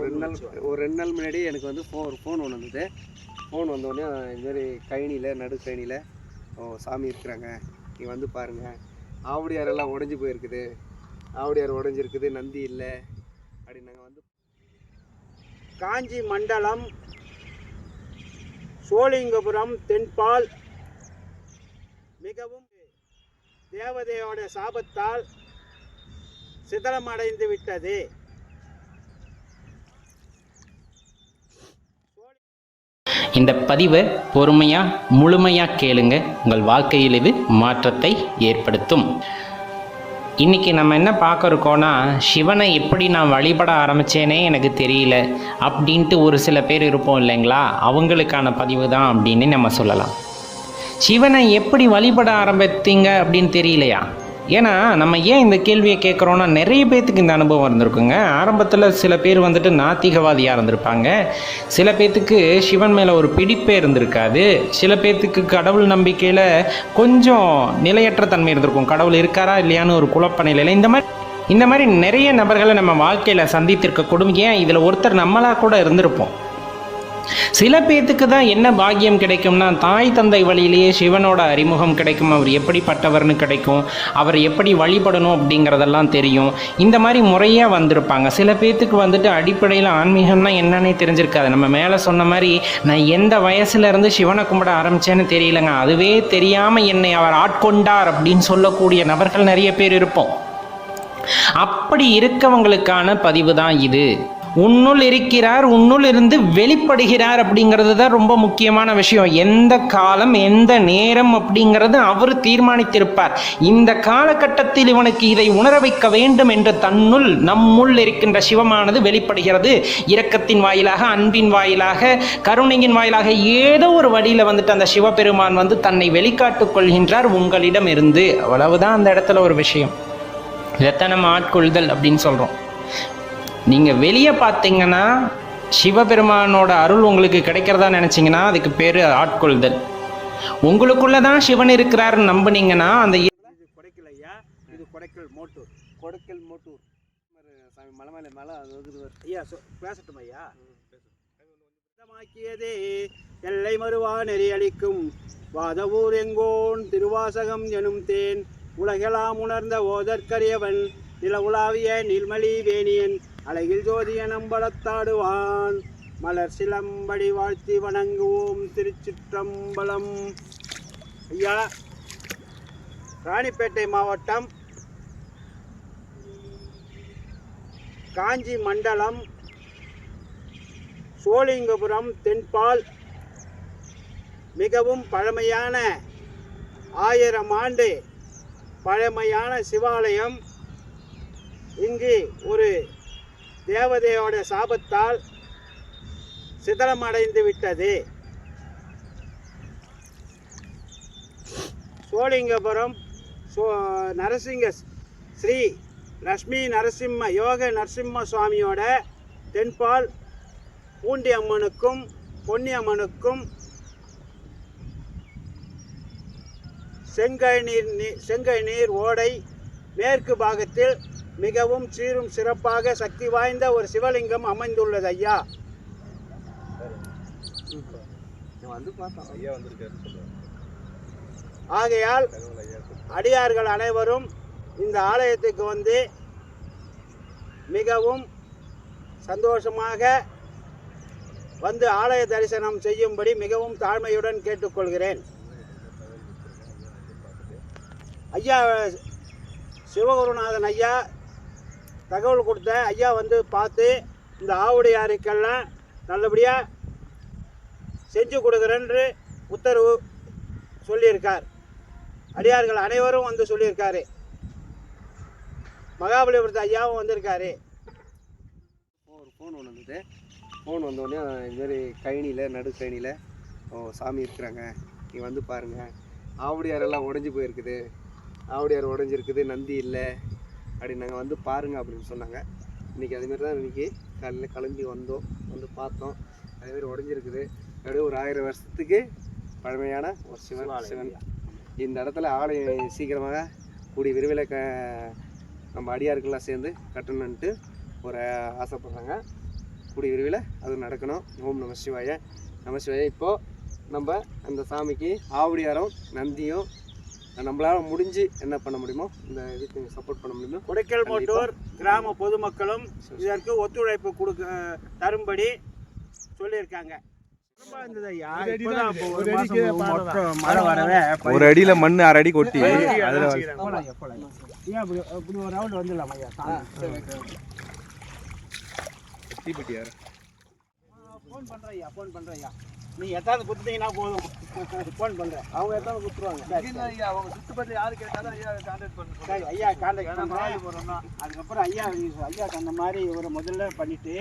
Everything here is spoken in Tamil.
ஒரு ரெண்டு நாள் ஒரு ரெண்டு நாள் முன்னாடி எனக்கு வந்து ஃபோன் ஒரு ஃபோன் ஒன்று வந்தது. ஃபோன் வந்தோடனே இதுமாரி கழனியில் நடு கழனியில் ஓ சாமி இருக்கிறாங்க. நீ வந்து பாருங்கள் ஆவடியாரெல்லாம் உடஞ்சி போயிருக்குது. ஆவடியார் உடஞ்சிருக்குது நந்தி இல்லை. அப்படின்னு நாங்கள் வந்து காஞ்சி மண்டலம் சோழிங்கபுரம் தென்பால் மிகவும் தேவதையோட சாபத்தால் சிதலமடைந்து விட்டது. இந்த பதிவை பொறுமையாக முழுமையாக கேளுங்க. உங்கள் வாழ்க்கையில் இது மாற்றத்தை ஏற்படுத்தும். இன்றைக்கி நம்ம என்ன பார்க்க சிவனை எப்படி நான் வழிபட ஆரம்பித்தேனே எனக்கு தெரியல அப்படின்ட்டு ஒரு சில பேர் இருப்போம் இல்லைங்களா? அவங்களுக்கான பதிவு தான் அப்படின்னு நம்ம சொல்லலாம். சிவனை எப்படி வழிபட ஆரம்பித்தீங்க? அப்படின்னு தெரியலையா? ஏன்னா நம்ம ஏன் இந்த கேள்வியை கேட்குறோன்னா நிறைய பேர்த்துக்கு இந்த அனுபவம் இருந்திருக்குங்க. ஆரம்பத்தில் சில பேர் வந்துட்டு நாத்திகவாதியாக இருந்திருப்பாங்க. சில பேர்த்துக்கு சிவன் மேலே ஒரு பிடிப்பே இருந்திருக்காது. சில பேர்த்துக்கு கடவுள் நம்பிக்கையில் கொஞ்சம் நிலையற்ற தன்மை இருந்திருக்கும். கடவுள் இருக்காரா இல்லையான்னு ஒரு குழப்ப நிலையில் இந்த மாதிரி இந்த மாதிரி நிறைய நபர்களை நம்ம வாழ்க்கையில் சந்தித்திருக்கக்கூடும். ஏன்? இதில் ஒருத்தர் நம்மளாக கூட இருந்திருப்போம். சில பேர்த்துக்கு தான் என்ன பாக்கியம் கிடைக்கும்னா தாய் தந்தை வழியிலேயே சிவனோட அறிமுகம் கிடைக்கும் அவர் எப்படிப்பட்டவர்னு கிடைக்கும் அவர் எப்படி வழிபடணும் அப்படிங்கிறதெல்லாம் தெரியும். இந்த மாதிரி முறையாக வந்திருப்பாங்க. சில பேர்த்துக்கு வந்துட்டு அடிப்படையில் ஆன்மீகம்னா என்னன்னே தெரிஞ்சிருக்காது. நம்ம மேலே சொன்ன மாதிரி நான் எந்த வயசுலேருந்து சிவனை கும்பிட ஆரம்பிச்சேன்னு தெரியலங்க. அதுவே தெரியாமல் என்னை அவர் ஆட்கொண்டார் அப்படின்னு சொல்லக்கூடிய நபர்கள் நிறைய பேர் இருப்போம். அப்படி இருக்கவங்களுக்கான பதிவு தான் இது. உன்னுள் இருக்கிறார் உன்னுள் இருந்து வெளிப்படுகிறார் அப்படிங்கிறது தான் ரொம்ப முக்கியமான விஷயம். எந்த காலம் எந்த நேரம் அப்படிங்கிறது அவர் தீர்மானித்திருப்பார். இந்த காலகட்டத்தில் இவனுக்கு இதை உணர வைக்க வேண்டும் என்று தன்னுள் நம்முள் இருக்கின்ற சிவமானது வெளிப்படுகிறது. இரக்கத்தின் வாயிலாக அன்பின் வாயிலாக கருணையின் வாயிலாக ஏதோ ஒரு வழியில் வந்துட்டு அந்த சிவபெருமான் வந்து தன்னை வெளிக்காட்டுக் கொள்கின்றார் உங்களிடம் இருந்து அவ்வளவுதான் அந்த இடத்துல ஒரு விஷயம். இதைத்தான் நம்ம ஆட்கொள்தல் அப்படின்னு சொல்கிறோம் நீங்கள் வெளியே பார்த்தீங்கன்னா சிவபெருமானோட அருள் உங்களுக்கு கிடைக்கிறதா நினச்சிங்கன்னா அதுக்கு பேர் ஆட்கொள்தல். உங்களுக்குள்ள தான் சிவன் இருக்கிறாருன்னு நம்புனீங்கன்னா அந்த இது கொடைக்கல் ஐயா இது கொடைக்கல் மோட்டூர். கொடுக்கல் மோட்டூர். சாமி மலை மேலே மலை அது வந்து ஐயா சொ பேசட்டும் ஐயா. சுத்தமாக்கியதே எல்லை மறுவா நெறியளிக்கும் வாதவூர் எங்கோன் திருவாசகம் எனும் தேன். உலகெல்லாம் உணர்ந்த ஓதற்கரியவன். நில உலாவிய நீல்மலி வேணியன் அழகில் ஜோதிய நம்பலத்தாடுவான். மலர் சிலம்படி வாழ்த்தி வணங்குவோம் திருச்சிற்றம்பலம். ஐயா ராணிப்பேட்டை மாவட்டம் காஞ்சி மண்டலம் சோழிங்கபுரம் தென்பால். மிகவும் பழமையான ஆயிரம் ஆண்டு பழமையான சிவாலயம். இங்கு ஒரு தேவதையோட சாபத்தால் சிதலமடைந்து விட்டது. சோழிங்கபுரம் சோ நரசிங்க ஸ்ரீ லக்ஷ்மி நரசிம்ம யோக நரசிம்ம சுவாமியோட தென்பால் பூண்டி அம்மனுக்கும் பொன்னி அம்மனுக்கும் செங்கை நீர் நீ- செங்கை நீர் ஓடை மேற்கு பாகத்தில் மிகவும் சீரும் சிறப்பாக சக்தி வாய்ந்த ஒரு சிவலிங்கம் அமைந்துள்ளது ஐயா. வந்து ஆகையால் அடியார்கள் அனைவரும் இந்த ஆலயத்துக்கு வந்து மிகவும் சந்தோஷமாக வந்து ஆலய தரிசனம் செய்யும்படி மிகவும் தாழ்மையுடன் கேட்டுக்கொள்கிறேன். ஐயா சிவகுருநாதன் ஐயா தகவல் கொடுத்த ஐயா வந்து பார்த்து இந்த ஆவுடையாருக்கெல்லாம் நல்லபடியாக செஞ்சு கொடுக்குறேன்று உத்தரவு சொல்லியிருக்கார். அடியார்கள் அனைவரும் வந்து சொல்லியிருக்காரு. மகாபலிபுரத்து ஐயாவும் வந்திருக்காரு. ஒரு ஃபோன் ஒன்று வந்தது. ஃபோன் வந்தோடனே இதுமாரி கழனியில் நடு கழனியில் ஓ சாமி இருக்கிறாங்க. நீ வந்து பாருங்கள் ஆவடியாரெல்லாம் உடஞ்சி போயிருக்குது. ஆவடியார் உடஞ்சிருக்குது. நந்தி இல்லை. அப்படி நாங்கள் வந்து பாருங்க அப்படின்னு சொன்னாங்க. இன்றைக்கி அதுமாரி தான் இன்றைக்கி காலையில் கிளம்பி வந்தோம். வந்து பார்த்தோம். அதேமாரி உடஞ்சிருக்குது. அப்படியே ஒரு ஆயிரம் வருஷத்துக்கு பழமையான ஒரு சிவன் சிவன். இந்த இடத்துல ஆலயம் சீக்கிரமாக கூடிய விரைவில் க நம்ம அடியாருக்கெல்லாம் சேர்ந்து கட்டணுன்ட்டு ஒரு ஆசைப்படுறாங்க. கூடிய விரைவில் அது நடக்கணும். ஓம் நம சிவாய. நம சிவாய இப்போது நம்ம அந்த சாமிக்கு ஆவடியாரம் நந்தியும் நம்மளால் முடிஞ்சு என்ன பண்ண முடியுமோ இந்த இதுக்கு சப்போர்ட் பண்ண முடியுமோ கொடைக்கல். மோட்டூர் கிராம பொதுமக்களும் இதற்கு ஒத்துழைப்பு கொடுக்க தரும்படி சொல்லியிருக்காங்க. ஒரு அடியில மண் அரை அடி கொட்டி. அதுல ஃபோன் பண்ணுறேன் ஐயா ஃபோன் பண்ணுறேன் ஐயா. நீங்கள் எத்தாவது கொடுத்தீங்கன்னா போதும். ஃபோன் பண்ணுறேன் அவங்க எத்தனை கொடுத்துருவாங்க அவங்க சுற்றுப்பட்டு யாரு கேட்டாலும் ஐயா கான்டாக்ட் பண்ணுறேன் ஐயா கான்டாக்ட் பண்ணுறேன் அதுக்கப்புறம் ஐயா ஐயா அந்த மாதிரி ஒரு முதல்ல பண்ணிட்டு